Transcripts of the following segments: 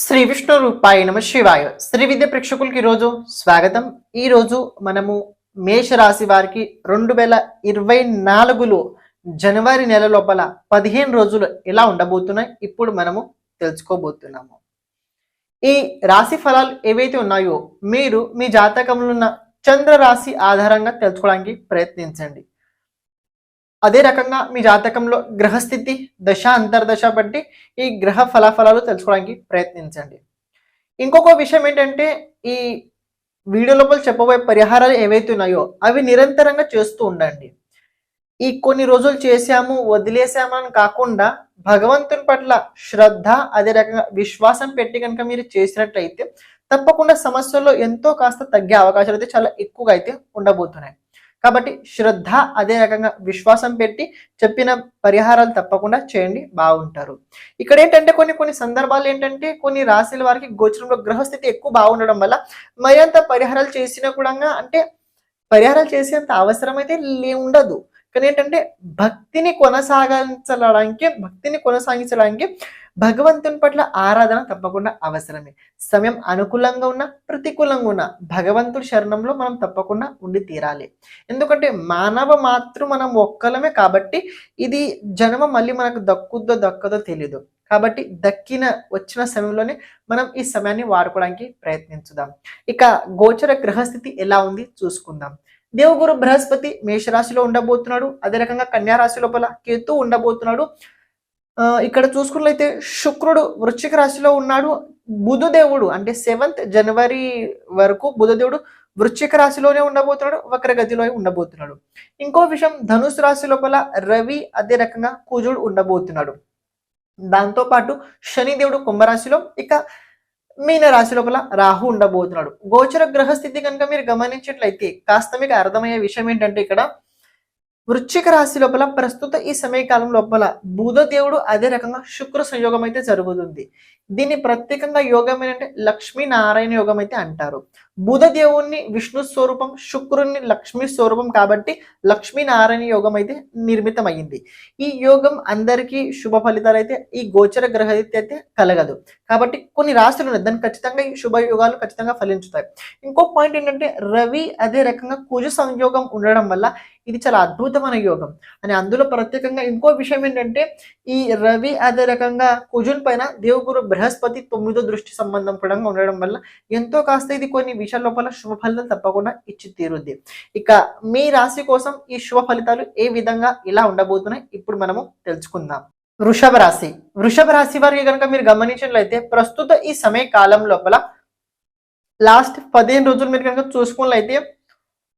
శ్రీ విష్ణు రూపాయ నమ శివాయ. శ్రీ విద్య ప్రేక్షకులకి ఈరోజు స్వాగతం. ఈరోజు మనము మేషరాశి వారికి రెండు వేల ఇరవై నాలుగులో జనవరి నెల లోపల పదిహేను రోజులు ఎలా ఉండబోతున్నాయి ఇప్పుడు మనము తెలుసుకోబోతున్నాము. ఈ రాశి ఫలాలు ఏవైతే ఉన్నాయో మీరు మీ జాతకంలో ఉన్న చంద్ర రాశి ఆధారంగా తెలుసుకోవడానికి ప్రయత్నించండి. అదే రకంగా మీ జాతకంలో గ్రహస్థితి దశ అంతర్దశ బట్టి ఈ గ్రహ ఫలాఫలాలు తెలుసుకోవడానికి ప్రయత్నించండి. ఇంకొక విషయం ఏంటంటే ఈ వీడియో లోపల చెప్పబోయే పరిహారాలు ఏవైతే ఉన్నాయో అవి నిరంతరంగా చేస్తూ ఉండండి. ఈ కొన్ని రోజులు చేశాము వదిలేసాము అని కాకుండా భగవంతుని పట్ల శ్రద్ధ అదే రకంగా విశ్వాసం పెట్టి కనుక మీరు చేసినట్లయితే తప్పకుండా సమస్యల్లో ఎంతో కాస్త తగ్గే అవకాశాలు అయితే చాలా ఎక్కువగా అయితే ఉండబోతున్నాయి. కాబట్టి శ్రద్ధ అదే రకంగా విశ్వాసం పెట్టి చెప్పిన పరిహారాలు తప్పకుండా చేయండి బాగుంటారు. ఇక్కడ ఏంటంటే కొన్ని కొన్ని సందర్భాలు ఏంటంటే కొన్ని రాశుల వారికి గోచరంలో గ్రహస్థితి ఎక్కువ బాగుండడం వల్ల మరింత పరిహారాలు చేసినా కూడా అంటే పరిహారాలు చేసేంత అవసరం అయితే ఉండదు. కానీ ఏంటంటే భక్తిని కొనసాగించడానికి భక్తిని కొనసాగించడానికి భగవంతుని పట్ల ఆరాధన తప్పకుండా అవసరమే. సమయం అనుకూలంగా ఉన్న ప్రతికూలంగా ఉన్న భగవంతుడి శరణంలో మనం తప్పకుండా ఉండి తీరాలి. ఎందుకంటే మానవ మాత్రం మనం ఒక్కలమే కాబట్టి ఇది జన్మ మళ్ళీ మనకు దక్కుద్దో దక్కదో తెలియదు కాబట్టి దక్కిన వచ్చిన సమయంలోనే మనం ఈ సమయాన్ని వాడుకోవడానికి ప్రయత్నించుదాం. ఇక గోచర గ్రహస్థితి ఎలా ఉంది చూసుకుందాం. దేవగురు బృహస్పతి మేషరాశిలో ఉండబోతున్నాడు. అదే రకంగా కన్యా రాశి లోపల కేతు ఉండబోతున్నాడు. ఆ, ఇక్కడ చూసుకున్నట్లయితే శుక్రుడు వృశ్చిక రాశిలో ఉన్నాడు. బుధదేవుడు అంటే సెవెంత్ జనవరి వరకు బుధదేవుడు వృశ్చిక రాశిలోనే ఉండబోతున్నాడు వక్రగతిలో ఉండబోతున్నాడు. ఇంకో విషయం ధనుసు రాశి లోపల రవి అదే రకంగా కుజుడు ఉండబోతున్నాడు. దాంతో పాటు శనిదేవుడు కుంభరాశిలో ఇక మీన రాశి లోపల రాహు ఉండబోతున్నాడు. గోచర గ్రహస్థితి కనుక మీరు గమనించినట్లయితే కాస్త మీకు అర్థమయ్యే విషయం ఏంటంటే ఇక్కడ వృశ్చిక రాశి లోపల ప్రస్తుత ఈ సమయకాలం లోపల బుధదేవుడు అదే రకంగా శుక్ర సంయోగం అయితే జరుగుతుంది. దీన్ని ప్రత్యేకంగా యోగం ఏంటంటే లక్ష్మీ నారాయణ యోగం అయితే అంటారు. బుధదేవుణ్ణి విష్ణు స్వరూపం శుక్రుని లక్ష్మీ స్వరూపం కాబట్టి లక్ష్మీనారాయణ యోగం అయితే నిర్మితమైంది ఈ యోగం అందరికీ శుభ ఫలితాలు అయితే ఈ గోచర గ్రహరీత్యా అయితే కలగదు. కాబట్టి కొన్ని రాశులు ఉన్నాయి. దాన్ని ఖచ్చితంగా ఈ శుభ యోగాలు ఖచ్చితంగా ఫలించుతాయి. ఇంకో పాయింట్ ఏంటంటే రవి అదే రకంగా కుజ సంయోగం ఉండడం వల్ల ఇది చాలా అద్భుతమైన యోగం. అని అందులో ప్రత్యేకంగా ఇంకో విషయం ఏంటంటే ఈ రవి అదే రకంగా కుజున్ పైన దేవగురు బృహస్పతి తొమ్మిదో దృష్టి సంబంధం కూడా ఉండడం వల్ల ఎంతో కాస్త ఇది కొన్ని నిమిషాల లోపల శుభ ఫలితాలు తప్పకుండా ఇచ్చి తీరుద్ది. ఇక మీ రాశి కోసం ఈ శుభ ఫలితాలు ఏ విధంగా ఇలా ఉండబోతున్నాయి ఇప్పుడు మనము తెలుసుకుందాం. వృషభ రాశి. వృషభ రాశి వారికి కనుక మీరు గమనించినట్లయితే ప్రస్తుత ఈ సమయ కాలం లోపల లాస్ట్ పదిహేను రోజులు మీరు కనుక చూసుకున్నట్లయితే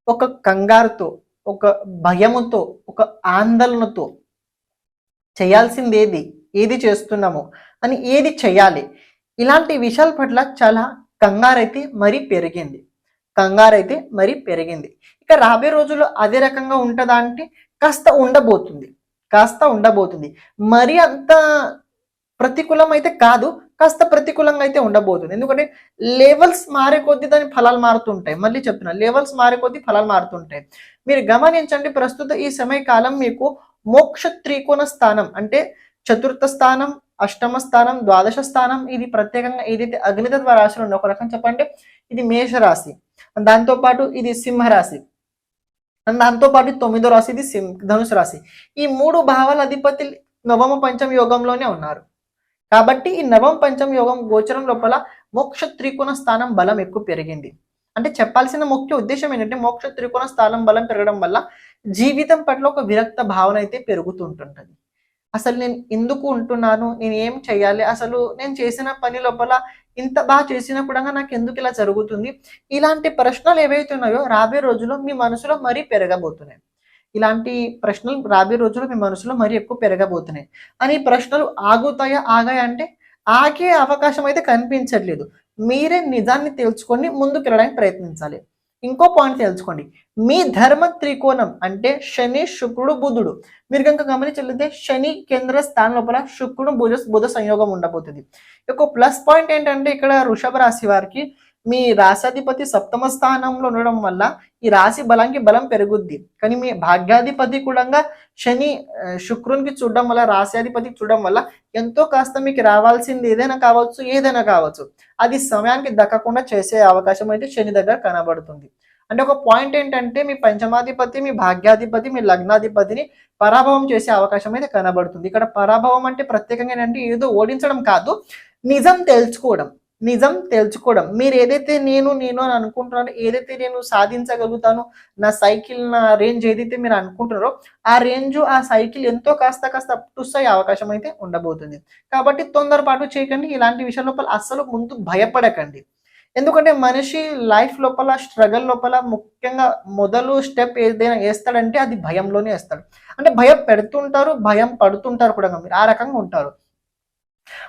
ఒక కంగారుతో ఒక భయముతో ఒక ఆందోళనతో చేయాల్సింది ఏది ఏది చేస్తున్నాము? అని ఏది చేయాలి? ఇలాంటి విషయాల పట్ల చాలా కంగారైతే మరీ పెరిగింది. కంగారైతే మరీ పెరిగింది. ఇక రాబోయే రోజుల్లో అదే రకంగా ఉంటుందా అంటే కాస్త ఉండబోతుంది. కాస్త ఉండబోతుంది. మరి అంత ప్రతికూలం అయితే కాదు కాస్త ప్రతికూలంగా అయితే ఉండబోతుంది. ఎందుకంటే లెవెల్స్ మారే కొద్దీ దాని ఫలాలు మారుతుంటాయి. మళ్ళీ చెప్తున్నా లెవెల్స్ మారే కొద్దీ ఫలాలు మారుతుంటాయి. మీరు గమనించండి ప్రస్తుత ఈ సమయ కాలం మీకు మోక్ష త్రికోణ స్థానం అంటే చతుర్థ స్థానం అష్టమ స్థానం ద్వాదశ స్థానం ఇది ప్రత్యేకంగా ఏదైతే అగ్నితత్వ రాశులు ఉందో ఒక రకం చెప్పండి. ఇది మేషరాశి. దాంతోపాటు ఇది సింహరాశి. దాంతోపాటు తొమ్మిదో రాశి ఇది సింహ ధనుసు రాశి. ఈ మూడు భావాల అధిపతి నవమ పంచమ యోగంలోనే ఉన్నారు. కాబట్టి ఈ నవమ పంచమ యోగం గోచరం లోపల మోక్ష త్రికోణ స్థానం బలం ఎక్కువ పెరిగింది. అంటే చెప్పాల్సిన ముఖ్య ఉద్దేశం ఏంటంటే మోక్ష త్రికోణ స్థానం బలం పెరగడం వల్ల జీవితం పట్ల ఒక విరక్త భావన అయితే పెరుగుతుంటుంటుంది. అసలు నేను ఎందుకు ఉంటున్నాను? నేను ఏం చేయాలి అసలు నేను చేసిన పని లోపల ఇంత బాగా చేసినా కూడా నాకు ఎందుకు ఇలా జరుగుతుంది? ఇలాంటి ప్రశ్నలు ఏవైతే ఉన్నాయో రాబోయే రోజుల్లో మీ మనసులో మరీ పెరగబోతున్నాయి. ఇలాంటి ప్రశ్నలు రాబోయే రోజుల్లో మీ మనసులో మరీ ఎక్కువ పెరగబోతున్నాయి. అని ఈ ప్రశ్నలు ఆగుతాయా ఆగాయా అంటే ఆగే అవకాశం అయితే కనిపించట్లేదు. మీరే నిజాన్ని తెలుసుకొని ముందుకు వెళ్ళడానికి ప్రయత్నించాలి. ఇంకో పాయింట్ తెలుసుకోండి మీ ధర్మ త్రికోణం అంటే శని శుక్రుడు బుధుడు. మీరు కనుక గమనించగలిగితే శని కేంద్ర స్థానం లోపల శుక్రుడు బుధ బుధ సంయోగం ఉండబోతుంది. ఒక ప్లస్ పాయింట్ ఏంటంటే ఇక్కడ వృషభ రాశి వారికి మీ రాశాధిపతి సప్తమ స్థానంలో ఉండడం వల్ల ఈ రాశి బలానికి బలం పెరుగుద్ది. కానీ మీ భాగ్యాధిపతి కూడా శని శుక్రునికి చూడడం వల్ల రాశ్యాధిపతికి చూడడం వల్ల ఎంతో కాస్త మీకు రావాల్సింది ఏదైనా కావచ్చు ఏదైనా కావచ్చు. అది సమయానికి దక్కకుండా చేసే అవకాశం అయితే శని దగ్గర కనబడుతుంది. అంటే ఒక పాయింట్ ఏంటంటే మీ పంచమాధిపతి మీ భాగ్యాధిపతి మీ లగ్నాధిపతిని పరాభవం చేసే అవకాశం అయితే కనబడుతుంది. ఇక్కడ పరాభవం అంటే ప్రత్యేకంగా ఏంటంటే ఏదో ఓడించడం కాదు నిజం తెలుసుకోవడం. నిజం తెలుసుకోవడం. మీరు ఏదైతే నేను నేను అని అనుకుంటున్నానో ఏదైతే నేను సాధించగలుగుతాను నా సైకిల్ నా రేంజ్ ఏదైతే మీరు అనుకుంటున్నారో ఆ రేంజ్ ఆ సైకిల్ ఎంతో కాస్త కాస్త అప్టుస్ అయ్యే అవకాశం అయితే ఉండబోతుంది. కాబట్టి తొందరపాటు చేయకండి. ఇలాంటి విషయాల లోపల అస్సలు ముందు భయపడకండి. ఎందుకంటే మనిషి లైఫ్ లోపల స్ట్రగల్ లోపల ముఖ్యంగా మొదలు స్టెప్ ఏదైనా వేస్తాడంటే అది భయంలోనే వేస్తాడు. అంటే భయం పెడుతుంటారు భయం పడుతుంటారు కూడా మీరు. ఆ రకంగా ఉంటారు.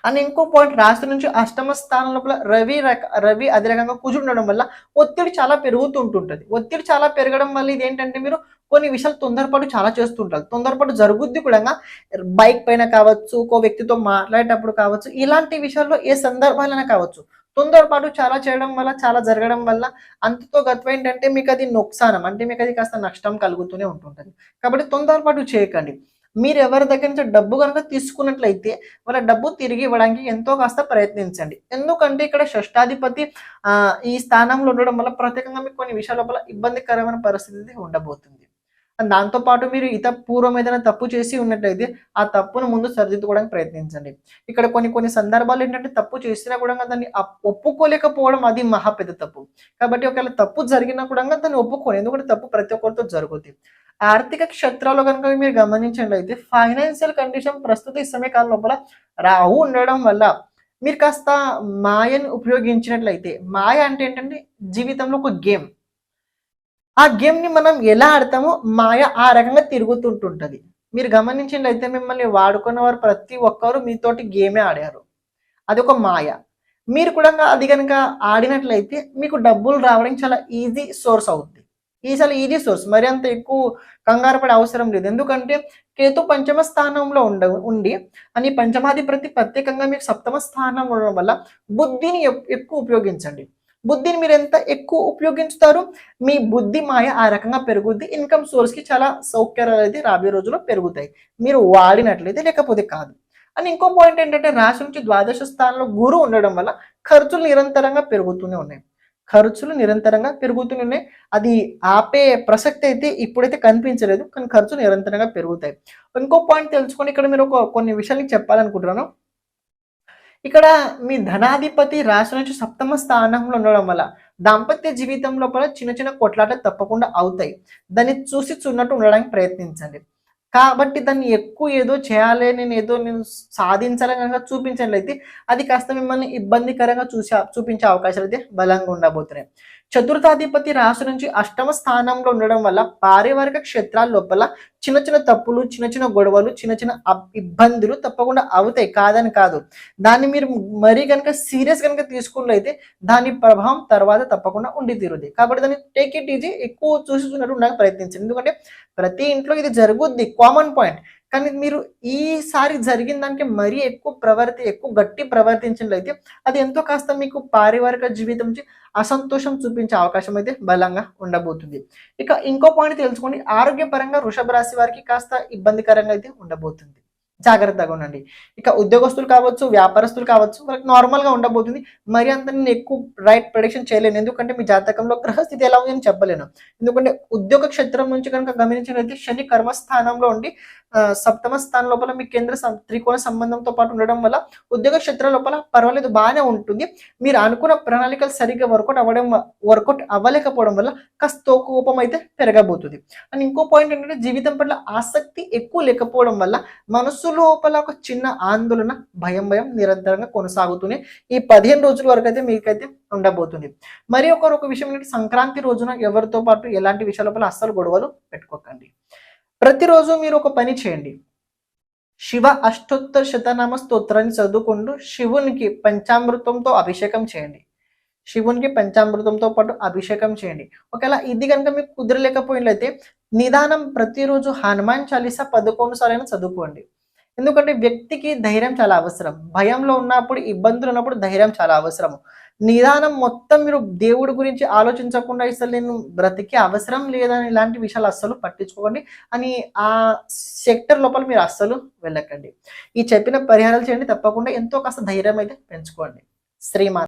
అండ్ ఇంకో పాయింట్ రాశి నుంచి అష్టమ స్థానం లోపల రవి రక రవి అదే రకంగా కూర్చుండడం వల్ల ఒత్తిడి చాలా పెరుగుతుంటుంటుంది. ఒత్తిడి చాలా పెరగడం వల్ల ఇది ఏంటంటే మీరు కొన్ని విషయాలు తొందరపాటు చాలా చేస్తుంటారు. తొందరపాటు జరుగుద్ది కూడా బైక్ పైన కావచ్చు ఒక వ్యక్తితో మాట్లాడేటప్పుడు కావచ్చు ఇలాంటి విషయాల్లో ఏ సందర్భాలైనా కావచ్చు. తొందరపాటు చాలా చేయడం వల్ల చాలా జరగడం వల్ల అంతతో గతం ఏంటంటే మీకు అది నొక్సానం. అంటే మీకు అది కాస్త నష్టం కలుగుతూనే ఉంటుంటుంది. కాబట్టి తొందరపాటు చేయకండి. మీరు ఎవరి దగ్గర నుంచి డబ్బు కనుక తీసుకున్నట్లయితే వాళ్ళ డబ్బు తిరిగి ఇవ్వడానికి ఎంతో కాస్త ప్రయత్నించండి. ఎందుకంటే ఇక్కడ షష్టాధిపతి ఆ, ఈ స్థానంలో ఉండడం వల్ల ప్రత్యేకంగా మీకు కొన్ని విషయాల లోపల ఇబ్బందికరమైన పరిస్థితి ఉండబోతుంది. దాంతోపాటు మీరు ఇత పూర్వం ఏదైనా తప్పు చేసి ఉన్నట్లయితే ఆ తప్పును ముందు సరిదిద్దుకోవడానికి ప్రయత్నించండి. ఇక్కడ కొన్ని కొన్ని సందర్భాలు ఏంటంటే తప్పు చేసినా కూడా దాన్ని ఒప్పుకోలేకపోవడం అది మహా పెద్ద తప్పు. కాబట్టి ఒకవేళ తప్పు జరిగినా కూడా దాన్ని ఒప్పుకోండి ఎందుకంటే తప్పు ప్రతి ఒక్కరితో జరుగుతుంది ఆర్థిక క్షేత్రాల్లో కనుక మీరు గమనించండి అయితే ఫైనాన్షియల్ కండిషన్ ప్రస్తుత ఈ సమయకాలం లోపల రావు ఉండడం వల్ల మీరు కాస్త మాయను ఉపయోగించినట్లయితే మాయ అంటే ఏంటంటే జీవితంలో ఒక గేమ్. ఆ గేమ్ని మనం ఎలా ఆడతామో మాయ ఆ రకంగా తిరుగుతుంటుంటుంది. మీరు గమనించినట్లయితే మిమ్మల్ని వాడుకున్న వారు ప్రతి ఒక్కరు మీతోటి గేమే ఆడారు. అది ఒక మాయ. మీరు కూడా అది కనుక ఆడినట్లయితే మీకు డబ్బులు రావడానికి చాలా ఈజీ సోర్స్ అవుతుంది ఈ చాలా ఈజీ సోర్స్. మరి అంత ఎక్కువ కంగారు పడే అవసరం లేదు. ఎందుకంటే కేతు పంచమ స్థానంలో ఉండ ఉండి అని పంచమాధిపతి ప్రత్యేకంగా మీకు సప్తమ స్థానం ఉండడం వల్ల బుద్ధిని ఎక్కువ ఉపయోగించండి. బుద్ధిని మీరు ఎంత ఎక్కువ ఉపయోగించుతారు? మీ బుద్ధి మాయ ఆ రకంగా పెరుగుద్ది. ఇన్కమ్ సోర్స్కి చాలా సౌకర్యాలు అయితే రాబోయే రోజుల్లో పెరుగుతాయి. మీరు వాడినట్లయితే లేకపోతే కాదు. అని ఇంకో పాయింట్ ఏంటంటే రాశి నుంచి ద్వాదశ స్థానంలో గురువు ఉండడం వల్ల ఖర్చులు నిరంతరంగా పెరుగుతూనే ఉన్నాయి. ఖర్చులు నిరంతరంగా పెరుగుతూనే ఉన్నాయి. అది ఆపే ప్రసక్తి అయితే ఇప్పుడైతే కనిపించలేదు. కానీ ఖర్చులు నిరంతరంగా పెరుగుతాయి. ఇంకో పాయింట్ తెలుసుకొని ఇక్కడ మీరు ఒక కొన్ని విషయాలు చెప్పాలనుకుంటున్నాను. ఇక్కడ మీ ధనాధిపతి రాశి నుంచి సప్తమ స్థానంలో ఉండడం వల్ల దాంపత్య జీవితం లోపల చిన్న చిన్న కొట్లాట తప్పకుండా అవుతాయి. దాన్ని చూసి చూన్నట్టు ఉండడానికి ప్రయత్నించండి. కాబట్టి దాన్ని ఎక్కువ ఏదో చేయాలి నేను ఏదో నేను సాధించాలని కనుక చూపించినట్లయితే అది కాస్త మిమ్మల్ని ఇబ్బందికరంగా చూసే చూపించే అవకాశాలు అయితే బలంగా ఉండబోతున్నాయి. చతుర్థాధిపతి రాశి నుంచి అష్టమ స్థానంలో ఉండడం వల్ల పారివారిక క్షేత్రాల లోపల చిన్న చిన్న తప్పులు చిన్న చిన్న గొడవలు చిన్న చిన్న ఇబ్బందులు తప్పకుండా అవుతాయి. కాదని కాదు. దాన్ని మీరు మరీ కనుక సీరియస్ కనుక తీసుకున్నట్లయితే దాని ప్రభావం తర్వాత తప్పకుండా ఉండి తీరుద్ది. కాబట్టి దాన్ని టేక్ ఇట్ ఈజీ ఎక్కువ చూసి చూసినట్టు ఉండడానికి ప్రయత్నించండి. ఎందుకంటే ప్రతి ఇంట్లో ఇది జరుగుద్ది. కామన్ పాయింట్ కానీ మీరు ఈసారి జరిగిన దానికి మరీ ఎక్కువ ప్రవర్తి ఎక్కువ గట్టి ప్రవర్తించినట్లయితే అది ఎంతో కాస్త మీకు పారివారిక జీవితం నుంచి అసంతోషం చూపించే అవకాశం అయితే బలంగా ఉండబోతుంది. ఇక ఇంకో పాయింట్ తెలుసుకోండి ఆరోగ్యపరంగా వృషభ రాశి వారికి కాస్త ఇబ్బందికరంగా అయితే ఉండబోతుంది. జాగ్రత్తగా ఉండండి. ఇక ఉద్యోగస్తులు కావచ్చు వ్యాపారస్తులు కావచ్చు వాళ్ళకి నార్మల్గా ఉండబోతుంది. మరి అంత నేను ఎక్కువ రైట్ ప్రొడిక్షన్ చేయలేను. ఎందుకంటే మీ జాతకంలో గ్రహస్థితి ఎలా ఉంది అని చెప్పలేను. ఎందుకంటే ఉద్యోగ క్షేత్రం నుంచి కనుక గమనించినట్లయితే శని కర్మస్థానంలో ఉండి సప్తమ స్థానం లోపల మీ కేంద్ర త్రికోణ సంబంధంతో పాటు ఉండడం వల్ల ఉద్యోగ క్షేత్రం లోపల పర్వాలేదు బాగానే ఉంటుంది. మీరు అనుకున్న ప్రణాళికలు సరిగ్గా వర్కౌట్ అవ్వడం వర్కౌట్ అవ్వలేకపోవడం వల్ల కాస్త కోపం అయితే పెరగబోతుంది. అండ్ ఇంకో పాయింట్ ఏంటంటే జీవితం పట్ల ఆసక్తి ఎక్కువ లేకపోవడం వల్ల మనసు లోపల ఒక చిన్న ఆందోళన భయం భయం నిరంతరంగా కొనసాగుతూనే ఈ పదిహేను రోజుల వరకు అయితే మీకైతే ఉండబోతుంది. మరి ఒకరు ఒక విషయం ఏంటంటే సంక్రాంతి రోజున ఎవరితో పాటు ఎలాంటి విషయాల లోపల అస్సలు గొడవలు పెట్టుకోకండి. ప్రతిరోజు మీరు ఒక పని చేయండి. శివ అష్టోత్తర శతనామ స్తోత్రాన్ని చదువుకుంటూ శివునికి పంచామృతంతో అభిషేకం చేయండి. శివునికి పంచామృతంతో పాటు అభిషేకం చేయండి. ఒకవేళ ఇది కనుక మీకు కుదరలేకపోయినట్లయితే నిదానం ప్రతిరోజు హనుమాన్ చాలీసా పదకొండు సార్లు చదువుకోండి. ఎందుకంటే వ్యక్తికి ధైర్యం చాలా అవసరం. భయంలో ఉన్నప్పుడు ఇబ్బందులు ఉన్నప్పుడు ధైర్యం చాలా అవసరము నిదానం మొత్తం మీరు దేవుడి గురించి ఆలోచించకుండా అసలు నేను బ్రతికే అవసరం లేదని ఇలాంటి విషయాలు అస్సలు పట్టించుకోకండి అని ఆ సెక్టర్ లోపల మీరు అస్సలు వెళ్ళకండి. ఈ చెప్పిన పరిహారాలు చేయండి తప్పకుండా. ఎంతో కాస్త ధైర్యం అయితే పెంచుకోండి. శ్రీమాన్